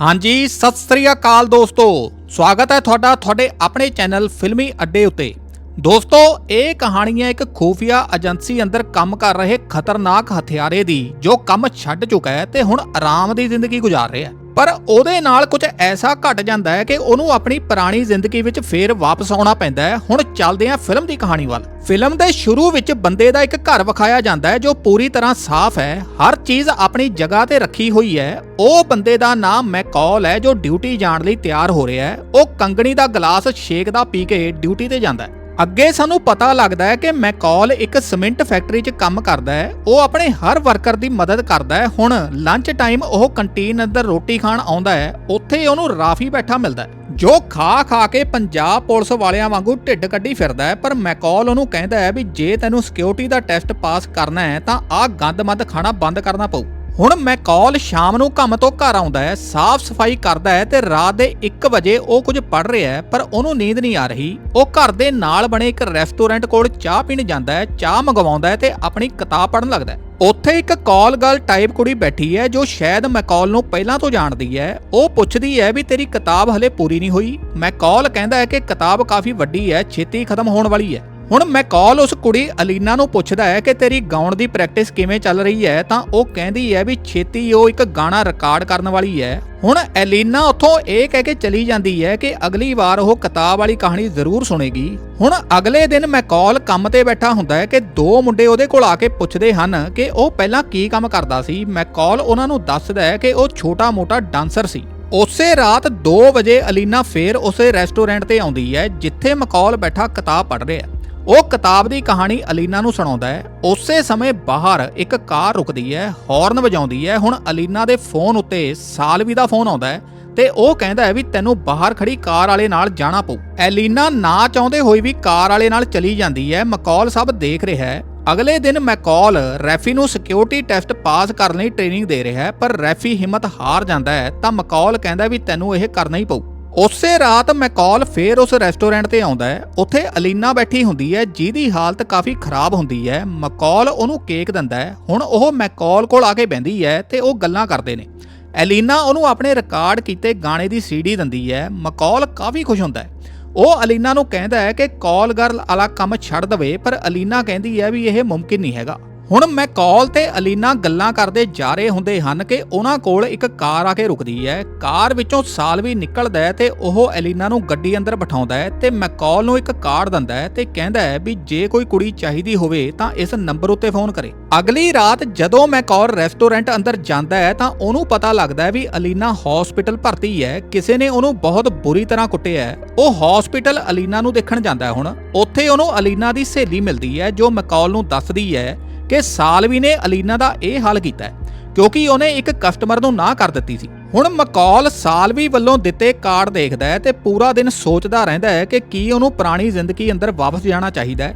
ਹਾਂਜੀ, ਸਤਿ ਸ੍ਰੀ ਅਕਾਲ ਦੋਸਤੋ। ਸਵਾਗਤ ਹੈ ਤੁਹਾਡਾ ਤੁਹਾਡੇ ਆਪਣੇ ਚੈਨਲ ਫਿਲਮੀ ਅੱਡੇ ਉੱਤੇ। ਦੋਸਤੋ, ਇਹ ਕਹਾਣੀ ਹੈ ਇੱਕ ਖੂਫੀਆ ਏਜੰਸੀ ਅੰਦਰ ਕੰਮ ਕਰ ਰਹੇ ਖਤਰਨਾਕ ਹਥਿਆਰੇ ਦੀ, ਜੋ ਕੰਮ ਛੱਡ ਚੁੱਕਾ ਹੈ ਤੇ ਹੁਣ ਆਰਾਮ ਦੀ ਜ਼ਿੰਦਗੀ ਗੁਜ਼ਾਰ ਰਿਹਾ ਹੈ। ਪਰ ਉਹਦੇ ਨਾਲ ਕੁਝ ਐਸਾ ਘਟ ਜਾਂਦਾ ਹੈ ਕਿ ਉਹਨੂੰ ਆਪਣੀ ਪੁਰਾਣੀ ਜ਼ਿੰਦਗੀ ਵਿੱਚ ਫੇਰ ਵਾਪਸ ਆਉਣਾ ਪੈਂਦਾ ਹੈ। ਹੁਣ ਚੱਲਦੇ ਹਾਂ ਫਿਲਮ ਦੀ ਕਹਾਣੀ ਵੱਲ। ਫਿਲਮ ਦੇ ਸ਼ੁਰੂ ਵਿੱਚ ਬੰਦੇ ਦਾ ਇੱਕ ਘਰ ਵਿਖਾਇਆ ਜਾਂਦਾ ਹੈ ਜੋ ਪੂਰੀ ਤਰ੍ਹਾਂ ਸਾਫ਼ ਹੈ। ਹਰ ਚੀਜ਼ ਆਪਣੀ ਜਗ੍ਹਾ ਤੇ ਰੱਖੀ ਹੋਈ ਹੈ। ਉਹ ਬੰਦੇ ਦਾ ਨਾਮ ਮੈਕੌਲ ਹੈ ਜੋ ਡਿਊਟੀ ਜਾਣ ਲਈ ਤਿਆਰ ਹੋ ਰਿਹਾ ਹੈ। ਉਹ ਕੰਗਣੀ ਦਾ ਗਲਾਸ ਸ਼ੇਕ ਦਾ ਪੀ ਕੇ ਡਿਊਟੀ ਤੇ ਜਾਂਦਾ ਹੈ। ਅੱਗੇ ਸਾਨੂੰ ਪਤਾ ਲੱਗਦਾ ਹੈ ਕਿ ਮੈਕੌਲ ਇੱਕ ਸਿਮੈਂਟ ਫੈਕਟਰੀ 'ਚ ਕੰਮ ਕਰਦਾ ਹੈ। ਉਹ ਆਪਣੇ ਹਰ ਵਰਕਰ ਦੀ ਮਦਦ ਕਰਦਾ ਹੈ। ਹੁਣ ਲੰਚ ਟਾਈਮ ਉਹ ਕੰਟੀਨ ਅੰਦਰ ਰੋਟੀ ਖਾਣ ਆਉਂਦਾ ਹੈ। ਉੱਥੇ ਉਹਨੂੰ ਰਾਫੀ ਬੈਠਾ ਮਿਲਦਾ ਹੈ, ਜੋ ਖਾ ਖਾ ਕੇ ਪੰਜਾਬ ਪੁਲਿਸ ਵਾਲਿਆਂ ਵਾਂਗੂ ਢਿੱਡ ਕੱਢੀ ਫਿਰਦਾ ਹੈ। ਪਰ ਮੈਕੌਲ ਉਹਨੂੰ ਕਹਿੰਦਾ ਹੈ ਵੀ ਜੇ ਤੈਨੂੰ ਸਿਕਿਉਰਿਟੀ ਦਾ ਟੈਸਟ ਪਾਸ ਕਰਨਾ ਹੈ ਤਾਂ ਆਹ ਗੰਦ-ਮੰਦ ਖਾਣਾ ਬੰਦ ਕਰਨਾ ਪਊ। ਹੁਣ ਮੈਕੌਲ ਸ਼ਾਮ ਨੂੰ ਕੰਮ ਤੋਂ ਘਰ ਆਉਂਦਾ ਹੈ, ਸਾਫ਼ ਸਫ਼ਾਈ ਕਰਦਾ ਹੈ ਤੇ ਰਾਤ ਦੇ 1 ਵਜੇ ਉਹ ਕੁਝ ਪੜ ਰਿਹਾ ਹੈ, ਪਰ ਉਹਨੂੰ ਨੀਂਦ ਨਹੀਂ ਆ ਰਹੀ। ਉਹ ਘਰ ਦੇ ਨਾਲ ਬਣੇ ਇੱਕ ਰੈਸਟੋਰੈਂਟ ਕੋਲ ਚਾਹ ਪੀਣ ਜਾਂਦਾ ਹੈ, ਚਾਹ ਮੰਗਵਾਉਂਦਾ ਹੈ ਤੇ ਆਪਣੀ ਕਿਤਾਬ ਪੜ੍ਹਨ ਲੱਗਦਾ ਹੈ। ਉੱਥੇ ਇੱਕ ਕਾਲ ਗਰਲ ਟਾਈਪ ਕੁੜੀ ਬੈਠੀ ਹੈ, ਜੋ ਸ਼ਾਇਦ ਮੈਕੌਲ ਨੂੰ ਪਹਿਲਾਂ ਤੋਂ ਜਾਣਦੀ ਹੈ। ਉਹ ਪੁੱਛਦੀ ਹੈ ਵੀ ਤੇਰੀ ਕਿਤਾਬ ਹਲੇ ਪੂਰੀ ਨਹੀਂ ਹੋਈ। ਮੈਕੌਲ ਕਹਿੰਦਾ ਹੈ ਕਿ ਕਿਤਾਬ ਕਾਫੀ ਵੱਡੀ ਹੈ, ਛੇਤੀ ਖਤਮ ਹੋਣ ਵਾਲੀ ਹੈ। ਹੁਣ ਮੈਕੌਲ ਉਸ ਕੁੜੀ ਅਲੀਨਾ ਨੂੰ ਪੁੱਛਦਾ ਹੈ ਕਿ ਤੇਰੀ ਗਾਉਣ ਦੀ ਪ੍ਰੈਕਟਿਸ ਕਿਵੇਂ ਚੱਲ ਰਹੀ ਹੈ, ਤਾਂ ਉਹ ਕਹਿੰਦੀ ਹੈ ਵੀ ਛੇਤੀ ਉਹ ਇੱਕ ਗਾਣਾ ਰਿਕਾਰਡ ਕਰਨ ਵਾਲੀ ਹੈ। ਹੁਣ ਐਲੀਨਾ ਉੱਥੋਂ ਇਹ ਕਹਿ ਕੇ ਚਲੀ ਜਾਂਦੀ ਹੈ ਕਿ ਅਗਲੀ ਵਾਰ ਉਹ ਕਿਤਾਬ ਵਾਲੀ ਕਹਾਣੀ ਜ਼ਰੂਰ ਸੁਣੇਗੀ। ਹੁਣ ਅਗਲੇ ਦਿਨ ਮੈਕੌਲ ਕੰਮ ਤੇ ਬੈਠਾ ਹੁੰਦਾ ਹੈ ਕਿ ਦੋ ਮੁੰਡੇ ਉਹਦੇ ਕੋਲ ਆ ਕੇ ਪੁੱਛਦੇ ਹਨ ਕਿ ਉਹ ਪਹਿਲਾਂ ਕੀ ਕੰਮ ਕਰਦਾ ਸੀ। ਮੈਕੌਲ ਉਹਨਾਂ ਨੂੰ ਦੱਸਦਾ ਹੈ ਕਿ ਉਹ ਛੋਟਾ-ਮੋਟਾ ਡਾਂਸਰ ਸੀ। ਉਸੇ ਰਾਤ 2 ਵਜੇ ਅਲੀਨਾ ਫੇਰ ਉਸੇ ਰੈਸਟੋਰੈਂਟ ਤੇ ਆਉਂਦੀ ਹੈ, ਜਿੱਥੇ ਮਕੌਲ ਬੈਠਾ ਕਿਤਾਬ ਪੜ੍ਹ ਰਿਹਾ। ਉਹ ਕਿਤਾਬ ਦੀ ਕਹਾਣੀ ਅਲੀਨਾ ਨੂੰ ਸੁਣਾਉਂਦਾ ਹੈ। ਉਸੇ ਸਮੇਂ ਬਾਹਰ ਇੱਕ ਕਾਰ ਰੁਕਦੀ ਹੈ ਹਾਰਨ ਵਜਾਉਂਦੀ ਹੈ। ਹੁਣ ਅਲੀਨਾ ਦੇ ਫੋਨ ਉੱਤੇ ਸਾਲਵੀ ਦਾ ਫੋਨ ਆਉਂਦਾ ਹੈ ਤੇ ਉਹ ਕਹਿੰਦਾ ਹੈ ਵੀ ਤੈਨੂੰ ਬਾਹਰ ਖੜੀ ਕਾਰ ਵਾਲੇ ਨਾਲ ਜਾਣਾ ਪਊ। ਐਲੀਨਾ ਨਾ ਚਾਹੁੰਦੇ ਹੋਏ ਵੀ ਕਾਰ ਵਾਲੇ ਨਾਲ ਚਲੀ ਜਾਂਦੀ ਹੈ। ਮਕੌਲ ਸਭ ਦੇਖ ਰਿਹਾ ਹੈ। ਅਗਲੇ ਦਿਨ ਮੈਕੌਲ ਰੈਫੀ ਨੂੰ ਸਿਕਿਉਰਿਟੀ ਟੈਸਟ ਪਾਸ ਕਰਨ ਲਈ ਟ੍ਰੇਨਿੰਗ ਦੇ ਰਿਹਾ ਹੈ, ਪਰ ਰੈਫੀ ਹਿੰਮਤ ਹਾਰ ਜਾਂਦਾ ਹੈ। ਤਾਂ ਮਕੌਲ ਕਹਿੰਦਾ ਵੀ ਤੈਨੂੰ ਇਹ ਕਰਨਾ ਹੀ ਪਊ। ਉਸੇ ਰਾਤ ਮੈਕੌਲ ਫੇਰ ਉਸ ਰੈਸਟੋਰੈਂਟ ਤੇ ਆਉਂਦਾ ਹੈ। ਉੱਥੇ ਅਲੀਨਾ ਬੈਠੀ ਹੁੰਦੀ ਹੈ, ਜਿਹਦੀ ਹਾਲਤ ਕਾਫੀ ਖਰਾਬ ਹੁੰਦੀ ਹੈ। ਮਕੌਲ ਉਹਨੂੰ ਕੇਕ ਦਿੰਦਾ ਹੈ। ਹੁਣ ਉਹ ਮੈਕੌਲ ਕੋਲ ਆ ਕੇ ਬੈੰਦੀ ਹੈ ਤੇ ਉਹ ਗੱਲਾਂ ਕਰਦੇ ਨੇ। ਐਲੀਨਾ ਉਹਨੂੰ ਆਪਣੇ ਰਿਕਾਰਡ ਕੀਤੇ ਗਾਣੇ ਦੀ ਸੀਡੀ ਦਿੰਦੀ ਹੈ। ਮਕੌਲ ਕਾਫੀ ਖੁਸ਼ ਹੁੰਦਾ ਹੈ। ਉਹ ਅਲੀਨਾ ਨੂੰ ਕਹਿੰਦਾ ਹੈ ਕਿ ਕਾਲ ਗਰਲ ਵਾਲਾ ਕੰਮ ਛੱਡ ਦਵੇ, ਪਰ ਅਲੀਨਾ ਕਹਿੰਦੀ ਹੈ ਵੀ ਇਹ ਮੁਮਕਿਨ ਨਹੀਂ ਹੈਗਾ। ਹੁਣ ਮੈਕੌਲ ਤੇ ਅਲੀਨਾ ਗੱਲਾਂ ਕਰਦੇ ਜਾ ਰਹੇ ਹੁੰਦੇ ਹਨ ਕਿ ਉਹਨਾਂ ਕੋਲ ਇੱਕ ਕਾਰ ਆ ਕੇ ਰੁਕਦੀ ਹੈ। ਕਾਰ ਵਿੱਚੋਂ ਸਾਲਵੀ ਨਿਕਲਦਾ ਹੈ ਤੇ ਉਹ ਅਲੀਨਾ ਨੂੰ ਗੱਡੀ ਅੰਦਰ ਬਿਠਾਉਂਦਾ ਹੈ ਤੇ ਮੈਕੌਲ ਨੂੰ ਇੱਕ ਕਾਰਡ ਦਿੰਦਾ ਹੈ ਤੇ ਕਹਿੰਦਾ ਹੈ ਵੀ ਜੇ ਕੋਈ ਕੁੜੀ ਚਾਹੀਦੀ ਹੋਵੇ ਤਾਂ ਇਸ ਨੰਬਰ ਉੱਤੇ ਫੋਨ ਕਰੇ। ਅਗਲੀ ਰਾਤ ਜਦੋਂ ਮੈਕੌਲ ਰੈਸਟੋਰੈਂਟ ਅੰਦਰ ਜਾਂਦਾ ਹੈ ਤਾਂ ਉਹਨੂੰ ਪਤਾ ਲੱਗਦਾ ਹੈ ਵੀ ਅਲੀਨਾ ਹਸਪੀਟਲ ਭਰਤੀ ਹੈ। ਕਿਸੇ ਨੇ ਉਹਨੂੰ ਬਹੁਤ ਬੁਰੀ ਤਰ੍ਹਾਂ ਕੁੱਟਿਆ ਹੈ। ਉਹ ਹਸਪੀਟਲ ਅਲੀਨਾ ਨੂੰ ਦੇਖਣ ਜਾਂਦਾ ਹੈ ਹੁਣ। ਉੱਥੇ ਉਹਨੂੰ ਅਲੀਨਾ ਦੀ ਸਹੇਲੀ ਮਿਲਦੀ ਹੈ ਜੋ ਮੈਕੌਲ ਨੂੰ ਦੱਸਦੀ ਹੈ। ਕਿ ਸਾਲਵੀ ਨੇ ਅਲੀਨਾ ਦਾ ਇਹ ਹਾਲ ਕੀਤਾ ਕਿਉਂਕਿ ਉਹਨੇ ਇੱਕ ਕਸਟਮਰ ਨੂੰ ਨਾ ਕਰ ਦਿੱਤੀ ਸੀ। ਹੁਣ ਮਕੌਲ ਸਾਲਵੀ ਵੱਲੋਂ ਦਿੱਤੇ ਕਾਰਡ ਦੇਖਦਾ ਹੈ ਤੇ ਪੂਰਾ ਦਿਨ ਸੋਚਦਾ ਰਹਿੰਦਾ ਹੈ ਕਿ ਕੀ ਉਹਨੂੰ ਪੁਰਾਣੀ ਜ਼ਿੰਦਗੀ ਅੰਦਰ ਵਾਪਸ ਜਾਣਾ ਚਾਹੀਦਾ ਹੈ।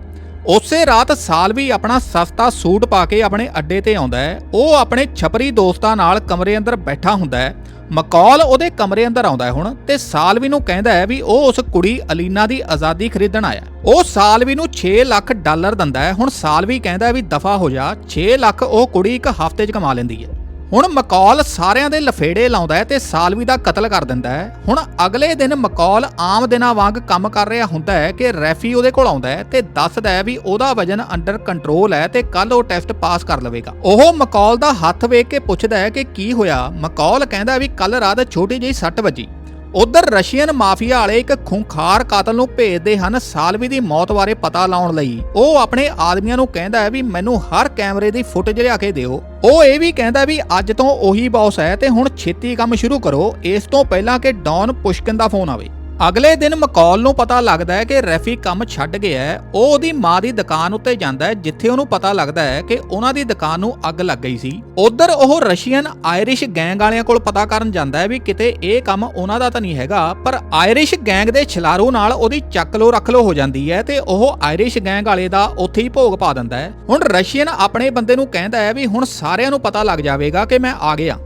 ਉਸੇ ਰਾਤ ਸਾਲਵੀ ਆਪਣਾ ਸਸਤਾ ਸੂਟ ਪਾ ਕੇ ਆਪਣੇ ਅੱਡੇ ਤੇ ਆਉਂਦਾ ਹੈ। ਉਹ ਆਪਣੇ ਛਪਰੀ ਦੋਸਤਾਂ ਨਾਲ ਕਮਰੇ ਅੰਦਰ ਬੈਠਾ ਹੁੰਦਾ ਹੈ। ਮਕੌਲ ਉਹਦੇ ਕਮਰੇ ਅੰਦਰ ਆਉਂਦਾ ਹੈ ਹੁਣ ਤੇ ਸਾਲਵੀ ਨੂੰ ਕਹਿੰਦਾ ਹੈ ਵੀ ਉਹ ਉਸ ਕੁੜੀ ਅਲੀਨਾ ਦੀ ਆਜ਼ਾਦੀ ਖਰੀਦਣ ਆਇਆ। ਉਹ ਸਾਲਵੀ ਨੂੰ 6 ਲੱਖ ਡਾਲਰ ਦਿੰਦਾ ਹੈ। ਹੁਣ ਸਾਲਵੀ ਕਹਿੰਦਾ ਹੈ ਵੀ ਦਫਾ ਹੋ ਜਾ 6 ਲੱਖ ਉਹ ਕੁੜੀ ਇੱਕ ਹਫ਼ਤੇ 'ਚ ਕਮਾ ਲੈਂਦੀ ਹੈ। ਹੁਣ ਮਕੌਲ ਸਾਰਿਆਂ ਦੇ ਲਫੇੜੇ ਲਾਉਂਦਾ ਹੈ ਤੇ ਸਾਲਵੀ ਦਾ ਕਤਲ ਕਰ ਦਿੰਦਾ ਹੈ। ਹੁਣ ਅਗਲੇ ਦਿਨ ਮਕੌਲ ਆਮ ਦਿਨਾਂ ਵਾਂਗ ਕੰਮ ਕਰ ਰਿਹਾ ਹੁੰਦਾ ਹੈ ਕਿ ਰੈਫੀ ਉਹਦੇ ਕੋਲ ਆਉਂਦਾ ਹੈ ਤੇ ਦੱਸਦਾ ਹੈ ਵੀ ਉਹਦਾ ਵਜਨ ਅੰਡਰ ਕੰਟਰੋਲ ਹੈ ਤੇ ਕੱਲ ਉਹ ਟੈਸਟ ਪਾਸ ਕਰ ਲਵੇਗਾ। ਉਹ ਮਕੌਲ ਦਾ ਹੱਥ ਵੇਖ ਕੇ ਪੁੱਛਦਾ ਹੈ ਕਿ ਕੀ ਹੋਇਆ। ਮਕੌਲ ਕਹਿੰਦਾ ਵੀ ਕੱਲ ਰਾਤ ਛੋਟੀ ਜਿਹੀ ਸੱਟ ਵੱਜੀ। ਉਧਰ ਰਸ਼ੀਅਨ ਮਾਫੀਆ ਵਾਲੇ ਇੱਕ ਖੁੰਖਾਰ ਕਾਤਲ ਨੂੰ ਭੇਜਦੇ ਹਨ ਸਾਲਵੀ ਦੀ ਮੌਤ ਬਾਰੇ ਪਤਾ ਲਾਉਣ ਲਈ। ਉਹ ਆਪਣੇ ਆਦਮੀਆਂ ਨੂੰ ਕਹਿੰਦਾ ਹੈ ਵੀ ਮੈਨੂੰ ਹਰ ਕੈਮਰੇ ਦੀ ਫੁਟੇਜ ਲਿਆ ਕੇ ਦਿਓ। ਉਹ ਇਹ ਵੀ ਕਹਿੰਦਾ ਵੀ ਅੱਜ ਤੋਂ ਉਹੀ ਬੌਸ ਹੈ ਤੇ ਹੁਣ ਛੇਤੀ ਕੰਮ ਸ਼ੁਰੂ ਕਰੋ। ਇਸ ਤੋਂ ਪਹਿਲਾਂ ਕਿ ਡੌਨ ਪੁਸ਼ਕਿਨ ਦਾ ਫੋਨ ਆਵੇ। ਅਗਲੇ ਦਿਨ ਮਕੌਲ ਨੂੰ ਪਤਾ ਲੱਗਦਾ ਹੈ ਕਿ ਰੈਫੀ ਕੰਮ ਛੱਡ ਗਿਆ ਹੈ। ਉਹ ਉਹਦੀ ਮਾਂ ਦੀ ਦੁਕਾਨ ਉੱਤੇ ਜਾਂਦਾ ਹੈ, ਜਿੱਥੇ ਉਹਨੂੰ ਪਤਾ ਲੱਗਦਾ ਹੈ ਕਿ ਉਹਨਾਂ ਦੀ ਦੁਕਾਨ ਨੂੰ ਅੱਗ ਲੱਗ ਗਈ ਸੀ। ਉਧਰ ਉਹ ਰਸ਼ੀਅਨ ਆਇਰਿਸ਼ ਗੈਂਗ ਵਾਲਿਆਂ ਕੋਲ ਪਤਾ ਕਰਨ ਜਾਂਦਾ ਹੈ ਵੀ ਕਿਤੇ ਇਹ ਕੰਮ ਉਹਨਾਂ ਦਾ ਤਾਂ ਨਹੀਂ ਹੈਗਾ, ਪਰ ਆਇਰਿਸ਼ ਗੈਂਗ ਦੇ ਛਲਾਰੂ ਨਾਲ ਉਹਦੀ ਚੱਕ ਲੋ ਰੱਖ ਲੋ ਹੋ ਜਾਂਦੀ ਹੈ ਤੇ ਉਹ ਆਇਰਿਸ਼ ਗੈਂਗ ਵਾਲੇ ਦਾ ਉੱਥੇ ਹੀ ਭੋਗ ਪਾ ਦਿੰਦਾ ਹੈ। ਹੁਣ ਰਸ਼ੀਅਨ ਆਪਣੇ ਬੰਦੇ ਨੂੰ ਕਹਿੰਦਾ ਹੈ ਵੀ ਹੁਣ ਸਾਰਿਆਂ ਨੂੰ ਪਤਾ ਲੱਗ ਜਾਵੇਗਾ ਕਿ ਮੈਂ ਆ ਗਿਆ।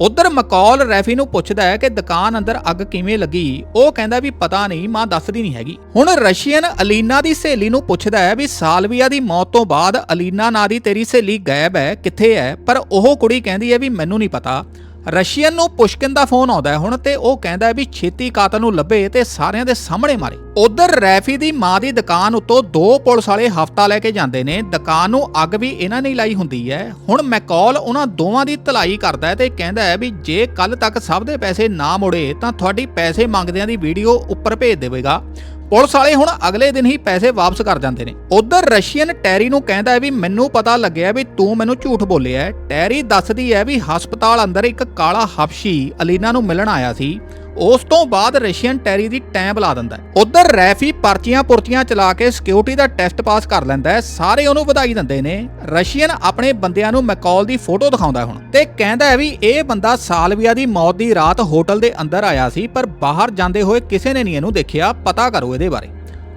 ਉਧਰ ਮਕੌਲ ਰੈਫੀ ਨੂੰ ਪੁੱਛਦਾ ਹੈ ਕਿ ਦੁਕਾਨ ਅੰਦਰ ਅੱਗ ਕਿਵੇਂ ਲੱਗੀ? ਉਹ ਕਹਿੰਦਾ ਵੀ ਪਤਾ ਨਹੀਂ, ਮਾਂ ਦੱਸਦੀ ਨਹੀਂ ਹੈਗੀ। ਹੁਣ ਰਸ਼ੀਅਨ ਅਲੀਨਾ ਦੀ ਸਹੇਲੀ ਨੂੰ ਪੁੱਛਦਾ ਹੈ ਵੀ ਸਾਲਵੀਆ ਦੀ ਮੌਤ ਤੋਂ ਬਾਅਦ ਅਲੀਨਾ ਨਾਂ ਦੀ ਤੇਰੀ ਸਹੇਲੀ ਗਾਇਬ ਹੈ, ਕਿੱਥੇ ਹੈ? ਪਰ ਉਹ ਕੁੜੀ ਕਹਿੰਦੀ ਹੈ ਵੀ ਮੈਨੂੰ ਨਹੀਂ ਪਤਾ। ਰਸ਼ੀਅਨ ਨੂੰ ਪੁਸ਼ਕਿਨ ਦਾ ਫੋਨ ਆਉਂਦਾ ਹੁਣ ਤੇ ਉਹ ਕਹਿੰਦਾ ਹੈ ਵੀ ਛੇਤੀ ਕਾਤਲ ਨੂੰ ਲੱਭੇ ਤੇ ਸਾਰਿਆਂ ਦੇ ਸਾਹਮਣੇ ਮਾਰੇ। ਉਧਰ ਰੈਫੀ ਦੀ ਮਾਂ ਦੀ ਦੁਕਾਨ ਉੱਤੋਂ ਦੋ ਪੁਲਿਸ ਵਾਲੇ ਹਫਤਾ ਲੈ ਕੇ ਜਾਂਦੇ ਨੇ। ਦੁਕਾਨ ਨੂੰ ਅੱਗ ਵੀ ਇਹਨਾਂ ਨੇ ਲਾਈ ਹੁੰਦੀ ਹੈ। ਹੁਣ ਮੈਕੌਲ ਉਹਨਾਂ ਦੋਵਾਂ ਦੀ ਧਲਾਈ ਕਰਦਾ ਹੈ ਤੇ ਕਹਿੰਦਾ ਹੈ ਵੀ ਜੇ ਕੱਲ ਤੱਕ ਸਭ ਦੇ ਪੈਸੇ ਨਾ ਮੁੜੇ ਤਾਂ ਤੁਹਾਡੀ ਪੈਸੇ ਮੰਗਦਿਆਂ ਦੀ ਵੀਡੀਓ ਉੱਪਰ ਭੇਜ ਦੇਵੇਗਾ। ਪੁਲਿਸ ਵਾਲੇ ਹੁਣ ਅਗਲੇ ਦਿਨ ਹੀ ਪੈਸੇ ਵਾਪਸ ਕਰ ਜਾਂਦੇ ਨੇ ਉਧਰ ਰਸ਼ੀਅਨ ਟੈਰੀ ਨੂੰ ਕਹਿੰਦਾ ਹੈ ਵੀ ਮੈਨੂੰ ਪਤਾ ਲੱਗਿਆ ਵੀ ਤੂੰ ਮੈਨੂੰ ਝੂਠ ਬੋਲਿਆ ਹੈ। ਟੈਰੀ ਦੱਸਦੀ ਹੈ ਵੀ ਹਸਪਤਾਲ ਅੰਦਰ ਇੱਕ ਕਾਲਾ ਹਫਸ਼ੀ ਅਲੀਨਾ ਨੂੰ ਮਿਲਣ ਆਇਆ ਸੀ ਉਸ ਤੋਂ ਬਾਅਦ ਰਸ਼ੀਅਨ ਟੈਰੀ ਦੀ ਟੈਂ ਬੁਲਾ ਦਿੰਦਾ ਹੈ। ਉਧਰ ਰੈਫੀ ਪਰਚੀਆਂ ਪੁਰਚੀਆਂ ਚਲਾ ਕੇ ਸਿਕਿਉਰਿਟੀ ਦਾ ਟੈਸਟ ਪਾਸ ਕਰ ਲੈਂਦਾ ਹੈ। ਸਾਰੇ ਉਹਨੂੰ ਵਧਾਈ ਦਿੰਦੇ ਨੇ। ਰਸ਼ੀਅਨ ਆਪਣੇ ਬੰਦਿਆਂ ਨੂੰ ਮੈਕੌਲ ਦੀ ਫੋਟੋ ਦਿਖਾਉਂਦਾ ਹੁਣ ਤੇ ਕਹਿੰਦਾ ਹੈ ਵੀ ਇਹ ਬੰਦਾ ਸਾਲਵੀਆ ਦੀ ਮੌਤ ਦੀ ਰਾਤ ਹੋਟਲ ਦੇ ਅੰਦਰ ਆਇਆ ਸੀ, ਪਰ ਬਾਹਰ ਜਾਂਦੇ ਹੋਏ ਕਿਸੇ ਨੇ ਨਹੀਂ ਇਹਨੂੰ ਦੇਖਿਆ। ਪਤਾ ਕਰੋ ਇਹਦੇ ਬਾਰੇ।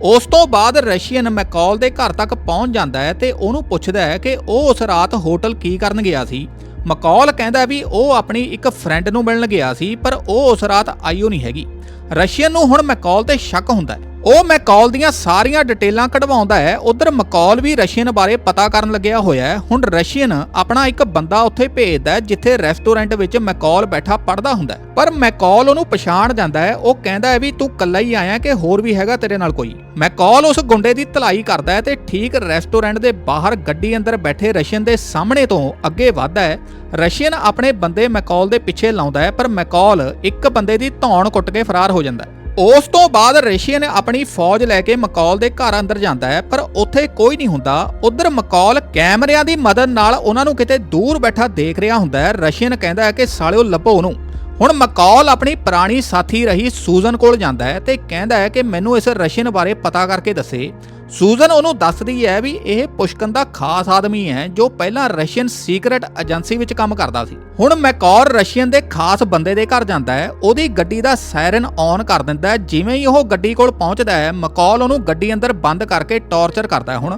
ਉਸ ਤੋਂ ਬਾਅਦ ਰਸ਼ੀਅਨ ਮੈਕੌਲ ਦੇ ਘਰ ਤੱਕ ਪਹੁੰਚ ਜਾਂਦਾ ਹੈ ਤੇ ਉਹਨੂੰ ਪੁੱਛਦਾ ਹੈ ਕਿ ਉਹ ਉਸ ਰਾਤ ਹੋਟਲ ਕੀ ਕਰਨ ਗਿਆ ਸੀ। ਮਕੌਲ ਕਹਿੰਦਾ ਵੀ ਉਹ ਆਪਣੀ ਇੱਕ ਫਰੈਂਡ ਨੂੰ ਮਿਲਣ ਗਿਆ ਸੀ, ਪਰ ਉਹ ਉਸ ਰਾਤ ਆਈਓ ਨਹੀਂ ਹੈਗੀ। ਰਸ਼ੀਅਨ ਨੂੰ ਹੁਣ ਮਕੌਲ ਤੇ ਸ਼ੱਕ ਹੁੰਦਾ ਹੈ। ਉਹ ਮੈਕੌਲ ਦੀਆਂ ਸਾਰੀਆਂ ਡਿਟੇਲਾਂ ਕਢਵਾਉਂਦਾ ਹੈ। ਉਧਰ ਮੈਕੌਲ ਵੀ ਰਸ਼ੀਅਨ ਬਾਰੇ ਪਤਾ ਕਰਨ ਲੱਗਿਆ ਹੋਇਆ ਹੈ। ਹੁਣ ਰਸ਼ੀਅਨ ਆਪਣਾ ਇੱਕ ਬੰਦਾ ਉੱਥੇ ਭੇਜਦਾ ਜਿੱਥੇ ਰੈਸਟੋਰੈਂਟ ਵਿੱਚ ਮੈਕੌਲ ਬੈਠਾ ਪੜਦਾ ਹੁੰਦਾ ਪਰ ਮੈਕੌਲ ਉਹਨੂੰ ਪਛਾਣ ਜਾਂਦਾ ਹੈ। ਉਹ ਕਹਿੰਦਾ ਹੈ ਵੀ ਤੂੰ ਇਕੱਲਾ ਹੀ ਆਇਆ ਕਿ ਹੋਰ ਵੀ ਹੈਗਾ ਤੇਰੇ ਨਾਲ ਕੋਈ? ਮੈਕੌਲ ਉਸ ਗੁੰਡੇ ਦੀ ਧਲਾਈ ਕਰਦਾ ਹੈ ਤੇ ਠੀਕ ਰੈਸਟੋਰੈਂਟ ਦੇ ਬਾਹਰ ਗੱਡੀ ਅੰਦਰ ਬੈਠੇ ਰਸ਼ੀਅਨ ਦੇ ਸਾਹਮਣੇ ਤੋਂ ਅੱਗੇ ਵੱਧਦਾ ਹੈ। ਰਸ਼ੀਅਨ ਆਪਣੇ ਬੰਦੇ ਮੈਕੌਲ ਦੇ ਪਿੱਛੇ ਲਾਉਂਦਾ ਹੈ, ਪਰ ਮੈਕੌਲ ਇੱਕ ਬੰਦੇ ਦੀ ਧੌਣ ਕੁੱਟ ਕੇ ਫਰਾਰ ਹੋ ਜਾਂਦਾ ਹੈ। ਉਸ ਤੋਂ ਬਾਅਦ ਰਸ਼ੀਅਨ ਆਪਣੀ ਫੌਜ ਲੈ ਕੇ ਮਕੌਲ ਦੇ ਘਰ ਅੰਦਰ ਜਾਂਦਾ ਹੈ, ਪਰ ਉੱਥੇ ਕੋਈ ਨਹੀਂ ਹੁੰਦਾ। ਉਧਰ ਮਕੌਲ ਕੈਮਰਿਆਂ ਦੀ ਮਦਦ ਨਾਲ ਉਹਨਾਂ ਨੂੰ ਕਿਤੇ ਦੂਰ ਬੈਠਾ ਦੇਖ ਰਿਹਾ ਹੁੰਦਾ ਹੈ। ਰਸ਼ੀਅਨ ਕਹਿੰਦਾ ਹੈ ਕਿ ਸਾਲਿਓ ਲੱਭੋ ਉਹਨੂੰ। ਹੁਣ ਮਕੌਲ ਆਪਣੀ ਪੁਰਾਣੀ ਸਾਥੀ ਰਹੀ ਸੂਜ਼ਨ ਕੋਲ ਜਾਂਦਾ ਹੈ ਤੇ ਕਹਿੰਦਾ ਹੈ ਕਿ ਮੈਨੂੰ ਇਸ ਰਸ਼ੀਅਨ ਬਾਰੇ ਪਤਾ ਕਰਕੇ ਦੱਸੇ। ਸੂਜ਼ਨ ਉਹਨੂੰ ਦੱਸਦੀ ਹੈ ਵੀ ਇਹ ਪੁਸ਼ਕਨ ਦਾ ਖਾਸ ਆਦਮੀ ਹੈ ਜੋ ਪਹਿਲਾਂ ਰਸ਼ੀਅਨ ਸੀਕ੍ਰੇਟ ਏਜੰਸੀ ਵਿੱਚ ਕੰਮ ਕਰਦਾ ਸੀ। ਹੁਣ ਮੈਕੌਰ ਰਸ਼ੀਅਨ ਦੇ ਖਾਸ ਬੰਦੇ ਦੇ ਘਰ ਜਾਂਦਾ ਹੈ, ਉਹਦੀ ਗੱਡੀ ਦਾ ਸਾਇਰਨ ਔਨ ਕਰ ਦਿੰਦਾ ਹੈ, ਜਿਵੇਂ ਹੀ ਉਹ ਗੱਡੀ ਕੋਲ ਪਹੁੰਚਦਾ ਹੈ ਮਕੌਲ ਉਹਨੂੰ ਗੱਡੀ ਅੰਦਰ ਬੰਦ ਕਰਕੇ ਟੌਰਚਰ ਕਰਦਾ ਹੈ ਹੁਣ।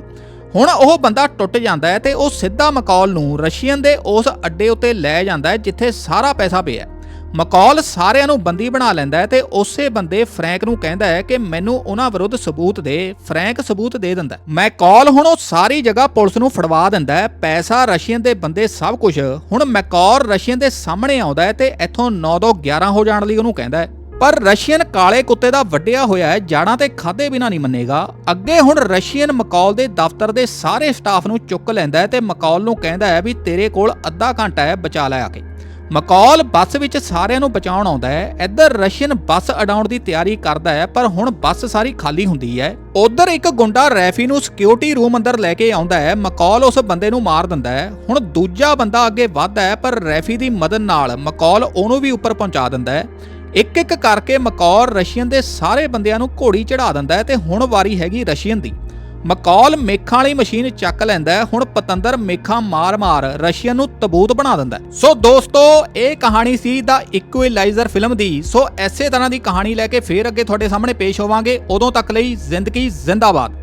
ਹੁਣ ਉਹ ਬੰਦਾ ਟੁੱਟ ਜਾਂਦਾ ਹੈ ਤੇ ਉਹ ਸਿੱਧਾ ਮਕੌਲ ਨੂੰ ਰਸ਼ੀਅਨ ਦੇ ਉਸ ਅੱਡੇ ਉੱਤੇ ਲੈ ਜਾਂਦਾ ਹੈ, ਜਿੱਥੇ ਸਾਰਾ ਪੈਸਾ ਪਿਆ ਹੈ। ਮਕੌਲ ਸਾਰਿਆਂ ਨੂੰ ਬੰਦੀ ਬਣਾ ਲੈਂਦਾ ਹੈ ਤੇ ਉਸੇ ਬੰਦੇ ਫਰੈਂਕ ਨੂੰ ਕਹਿੰਦਾ ਹੈ ਕਿ ਮੈਨੂੰ ਉਹਨਾਂ ਵਿਰੁੱਧ ਸਬੂਤ ਦੇ, ਫਰੈਂਕ ਸਬੂਤ ਦੇ ਦਿੰਦਾ ਮੈਕੌਲ ਹੁਣ ਉਹ ਸਾਰੀ ਜਗ੍ਹਾ ਪੁਲਿਸ ਨੂੰ ਫੜਵਾ ਦਿੰਦਾ ਹੈ, ਪੈਸਾ ਰਸ਼ੀਅਨ ਦੇ ਬੰਦੇ ਸਭ ਕੁਝ ਹੁਣ ਮੈਕੌਰ ਰਸ਼ੀਅਨ ਦੇ ਸਾਹਮਣੇ ਆਉਂਦਾ ਹੈ ਤੇ ਇੱਥੋਂ 9 ਤੋਂ 11 ਹੋ ਜਾਣ ਲਈ ਉਹਨੂੰ ਕਹਿੰਦਾ ਹੈ। ਪਰ ਰਸ਼ੀਅਨ ਕਾਲੇ ਕੁੱਤੇ ਦਾ ਵੱਡਿਆ ਹੋਇਆ ਹੈ, ਜਾੜਾਂ ਤੇ ਖਾਦੇ ਬਿਨਾ ਨਹੀਂ ਮੰਨੇਗਾ। ਅੱਗੇ ਹੁਣ ਰਸ਼ੀਅਨ ਮਕੌਲ ਦੇ ਦਫ਼ਤਰ ਦੇ ਸਾਰੇ ਸਟਾਫ ਨੂੰ ਚੁੱਕ ਲੈਂਦਾ ਹੈ ਤੇ ਮਕੌਲ ਨੂੰ ਕਹਿੰਦਾ ਹੈ ਵੀ ਤੇਰੇ ਕੋਲ ਅੱਧਾ ਘੰਟਾ ਹੈ, ਬਚਾ ਲੈ ਆ ਕੇ। ਮਕੌਲ ਬੱਸ ਵਿੱਚ ਸਾਰਿਆਂ ਨੂੰ ਬਚਾਉਣ ਆਉਂਦਾ ਹੈ। ਇੱਧਰ ਰਸ਼ੀਅਨ ਬੱਸ ਅਡਾਉਣ ਦੀ ਤਿਆਰੀ ਕਰਦਾ ਹੈ, ਪਰ ਹੁਣ ਬੱਸ ਸਾਰੀ ਖਾਲੀ ਹੁੰਦੀ ਹੈ। ਉਧਰ ਇੱਕ ਗੁੰਡਾ ਰੈਫੀ ਨੂੰ ਸਿਕਿਉਰਿਟੀ ਰੂਮ ਅੰਦਰ ਲੈ ਕੇ ਆਉਂਦਾ ਹੈ। ਮਕੌਲ ਉਸ ਬੰਦੇ ਨੂੰ ਮਾਰ ਦਿੰਦਾ ਹੈ। ਹੁਣ ਦੂਜਾ ਬੰਦਾ ਅੱਗੇ ਵੱਧਦਾ ਹੈ, ਪਰ ਰੈਫੀ ਦੀ ਮਦਦ ਨਾਲ ਮਕੌਲ ਉਹਨੂੰ ਵੀ ਉੱਪਰ ਪਹੁੰਚਾ ਦਿੰਦਾ ਹੈ। ਇੱਕ ਇੱਕ ਕਰਕੇ ਮਕੌਲ ਰਸ਼ੀਅਨ ਦੇ ਸਾਰੇ ਬੰਦਿਆਂ ਨੂੰ ਘੋੜੀ ਚੜਾ ਦਿੰਦਾ ਹੈ ਤੇ ਹੁਣ ਵਾਰੀ ਹੈਗੀ ਰਸ਼ੀਅਨ ਦੀ। ਮਕੌਲ ਮੇਖਾਂ ਵਾਲੀ ਮਸ਼ੀਨ ਚੱਕ ਲੈਂਦਾ ਹੁਣ ਪਤੰਦਰ ਮੇਖਾਂ ਮਾਰ-ਮਾਰ ਰਸ਼ੀਅਨ ਨੂੰ ਤਬੂਤ ਬਣਾ ਦਿੰਦਾ ਸੋ ਦੋਸਤੋ, ਇਹ ਕਹਾਣੀ ਸੀ ਦਾ ਇਕੁਇਲਾਈਜ਼ਰ ਫਿਲਮ ਦੀ। ਸੋ ਐਸੇ ਤਰ੍ਹਾਂ ਦੀ ਕਹਾਣੀ ਲੈ ਕੇ ਫੇਰ ਅੱਗੇ ਤੁਹਾਡੇ ਸਾਹਮਣੇ ਪੇਸ਼ ਹੋਵਾਂਗੇ। ਉਦੋਂ ਤੱਕ ਲਈ ਜ਼ਿੰਦਗੀ ਜ਼ਿੰਦਾਬਾਦ।